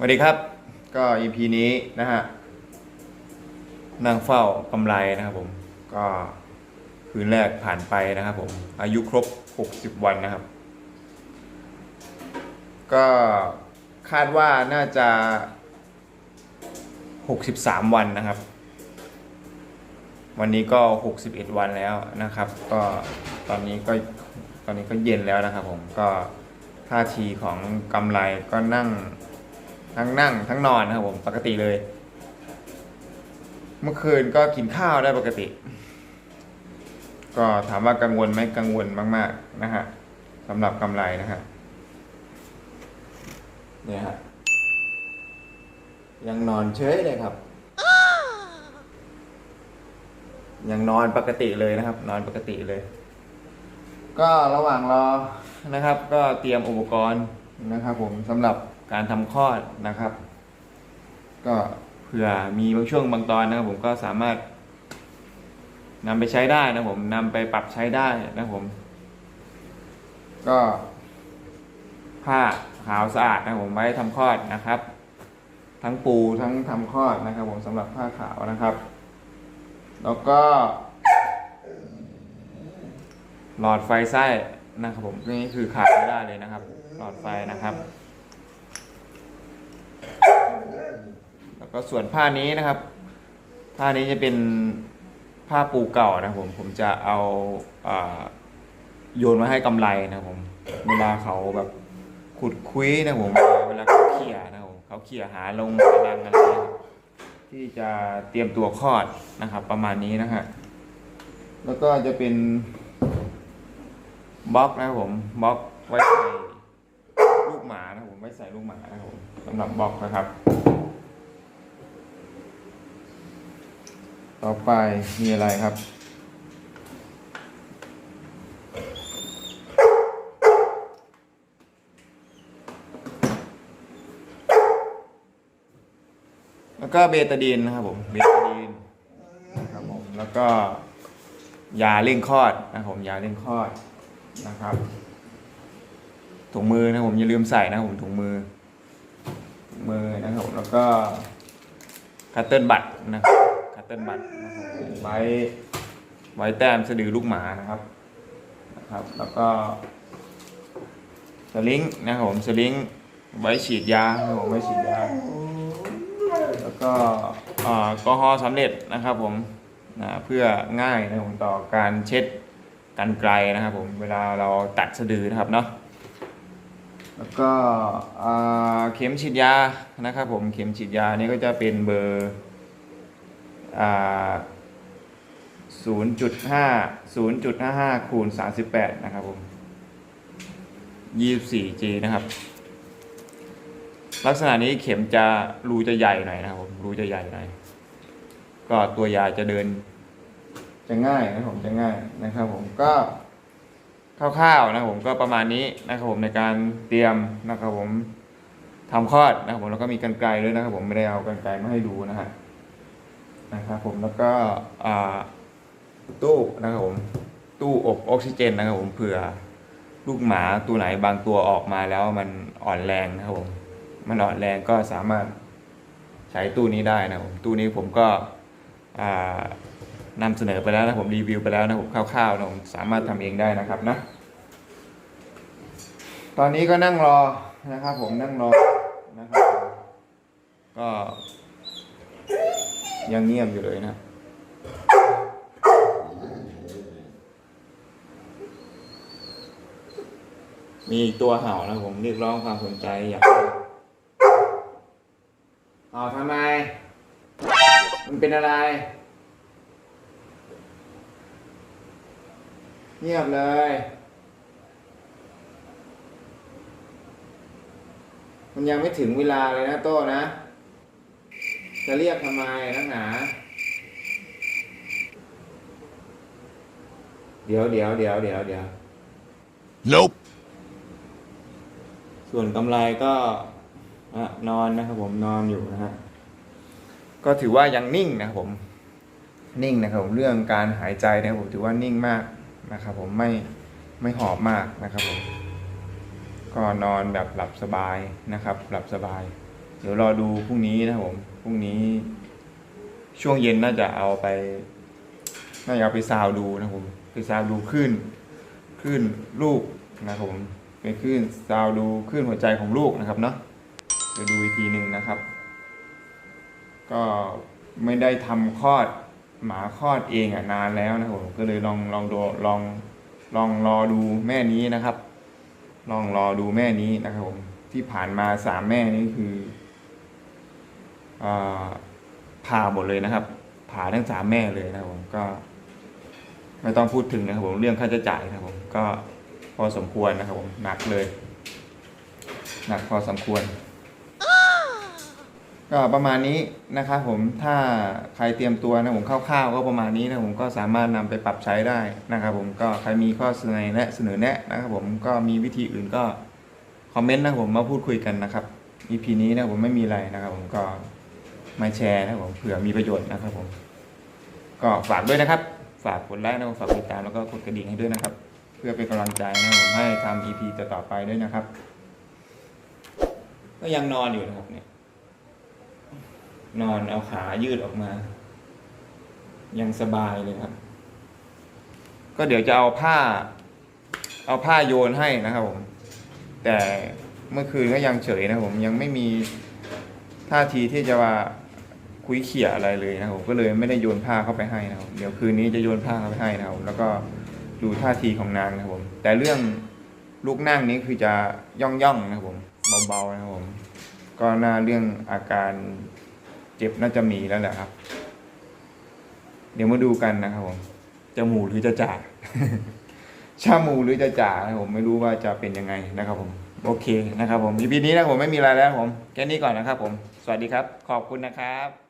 สวัสดีครับ ก็ EP นี้นะฮะนั่งเฝ้ากำไรนะครับผม ก็คืนแรกผ่านไปนะครับผม อายุครบ 60 วันนะครับ ก็คาดว่าน่าจะ 63 วันนะครับ วันนี้ก็ 61 วันแล้วนะครับ ก็ตอนนี้ก็ตอนนี้ก็เย็นแล้วนะครับผม ก็ท่าทีของกำไรก็นั่ง ทั้งนั่งทั้งนอนนะครับผมปกติเลย เมื่อคืนก็กินข้าวได้ปกติ ก็ถามว่ากังวลไหมกังวลมาก ๆ นะฮะสำหรับกำไรนะฮะเนี่ยฮะยังนอนเฉยเลยครับ ยังนอนปกติเลยนะครับ นอนปกติเลย ก็ระหว่างรอนะครับ ก็เตรียมอุปกรณ์นะครับ ผมสำหรับ การทำคลอดนะครับ ก็เผื่อมีบางช่วงบางตอนนะครับผมก็สามารถนำไปใช้ได้นะผมนำไปปรับใช้ได้นะผม ก็ ผ้าขาวสะอาดนะผมไว้ทำคลอดนะครับ ทั้งปูทั้งทำคลอดนะครับ ผมสำหรับผ้าขาวนะครับ แล้วก็ หลอดไฟไส้นะครับผมนี่คือขาดไม่ได้เลยนะครับ หลอดไฟนะครับ แล้วก็ส่วนผ้านี้นะครับ ผ้านี้จะเป็นผ้าปูเก่านะผมผมจะเอาอาโยนมาให้กำไรนะผมเวลาเขาแบบขุดคุยนะผมเวลาเขาเขี่ยนะผมเขาเขี่ยหาลงหารังอะไรนที่จะเตรียมตัวคลอดนะครับ ประมาณนี้นะฮะแล้วก็จะเป็นบล็อกนะครับผมบล็อกไว้ใส่ลูกหมานะผมไว้ใส่ลูกหมานะครับผมสำหรับบล็อกนะครับ ต่อไปมีอะไรครับ แล้วก็เบตาดีนนะครับผมเบตาดีนนะครับผมแล้วก็ยาเร่งคลอดนะครับผมยาเร่งคลอดนะครับถุงมือนะผมอย่าลืมใส่นะผมถุงมือ มือนะครับผมแล้วก็คัตเติลบัตนะครับ คัตเติลบัตไว้ไว้แต้มสะดือลูกหมานะครับนะครับ แล้วก็สลิงนะครับผมสลิงไว้ฉีดยานะครับผมไว้ฉีดยา แล้วก็แอลกอฮอล์สำเร็จนะครับผมนะเพื่อง่ายนะครับผมต่อการเช็ดกันไกลนะครับผมเวลาเราตัดสะดือนะครับเนาะแล้วก็เข็มฉีดยานะครับผมเข็มฉีดยานี่ก็จะเป็นเบอร์ 0.5 0.55 คูณ 38 นะครับผม 24G นะครับ ลักษณะนี้เข็มจะรูจะใหญ่หน่อยนะครับผม รูจะใหญ่หน่อย ก็ตัวยาจะเดิน จะง่ายนะครับผมจะง่ายนะครับผมก็คร่าวๆนะครับผมก็ประมาณนี้นะครับผมในการเตรียมนะครับผมทำคลอดนะครับผมแล้วก็มีกันไกลด้วยนะครับผมไม่ได้เอากันไกลมาให้ดูนะฮะ นะครับผมแล้วก็ตู้นะครับผมตู้อบออกซิเจนนะครับผมเผื่อลูกหมาตัวไหนบางตัวออกมาแล้วมันอ่อนแรงนะครับผมมันอ่อนแรงก็สามารถใช้ตู้นี้ได้นะครับผมตู้นี้ผมก็นำเสนอไปแล้วนะผมรีวิวไปแล้วนะผมคร่าวๆนะผมสามารถทำเองได้นะครับนะตอนนี้ก็นั่งรอนะครับผมนั่งรอนะครับก็ ยังเงียบอยู่เลยนะ มีตัวเห่านะผมเรียกร้องความสนใจอยากเอาทำไม มันเป็นอะไร เงียบเลยมันยังไม่ถึงเวลาเลยนะโต้นะ จะเรียกทำไมนักหนา เดี๋ยวเดี๋ยวเดี๋ยวเดี๋ยวเดี๋ยว Nope. ส่วนกำไรก็อะนอนนะครับผมนอนอยู่นะฮะก็ถือว่ายังนิ่งนะครับผม นิ่งนะครับผมเรื่องการหายใจนะครับผมถือว่านิ่งมากนะครับผมไม่ไม่หอบมากนะครับผมก็นอนแบบหลับสบายนะครับ หลับสบาย เดี๋ยวรอดูพรุ่งนี้นะครับผมพ รุ่งนี้ ช่วงเย็นน่าจะเอาไป น่าจะเอาไปซาวดูนะครับผมไปซาวดูขึ้นขึ้นลูกนะครับผมไปขึ้นซาวดูขึ้นหัวใจของลูกนะครับเนาะเดี๋ยวดูอีกทีหนึ่งนะครับ ก็ไม่ได้ทำคลอดหมาคลอดเองอะนานแล้วนะครับผมก็เลยลองลองดูลองลองรอดูแม่นี้นะครับ ลองรอดูแม่นี้นะครับผมที่ผ่านมาสามแม่นี้คือ ผ่าหมดเลยนะครับ ผ่าทั้งสามแม่เลยนะครับผมก็ไม่ต้องพูดถึงนะครับผมเรื่องค่าใช้จ่ายนะครับผมก็พอสมควรนะครับผมหนักเลย หนักพอสมควร ก็ประมาณนี้นะครับผมถ้าใครเตรียมตัวนะผมคร่าวๆก็ประมาณนี้นะผมก็สามารถนำไปปรับใช้ได้นะครับผมก็ใครมีข้อเสนอแนะเสนอแนะนะครับผมก็มีวิธีอื่นก็คอมเมนต์นะผมมาพูดคุยกันนะครับ EP นี้นะผมไม่มีอะไรนะครับผมก็ มาแชร์นะครับผมเผื่อมีประโยชน์นะครับผม ก็ฝากด้วยนะครับ ฝากกดไลค์นะครับฝากติดตามแล้วก็กดกระดิ่งให้ด้วยนะครับ เพื่อเป็นกำลังใจนะครับผมให้ทำ EP ต่อๆไปด้วยนะครับ ก็ยังนอนอยู่นะครับเนี่ย นอนเอาขายืดออกมา ยังสบายเลยครับ ก็เดี๋ยวจะเอาผ้า เอาผ้าโยนให้นะครับผม แต่เมื่อคืนก็ยังเฉยนะผมยังไม่มีท่าทีที่จะว่า คุยเขี่ยอะไรเลยนะครับผมก็เลยไม่ได้โยนผ้าเข้าไปให้นะครับเดี๋ยวคืนนี้จะโยนผ้าเข้าไปให้นะครับแล้วก็ดูท่าทีของนางนะครับผมแต่เรื่องลูกนั่งนี้คือจะย่องย่องนะครับผมเบาๆนะครับผมก็น่าเรื่องอาการเจ็บน่าจะมีแล้วแหละครับ เดี๋ยวมาดูกันนะครับผมจะหมูหรือจะจ่าชาหมูหรือจะจ่านะครับผมไม่รู้ว่าจะเป็นยังไงนะครับผมโอเคนะครับผม EP นี้นะผมไม่มีอะไรแล้วผม แค่นี้ก่อนนะครับผม สวัสดีครับ ขอบคุณนะครับ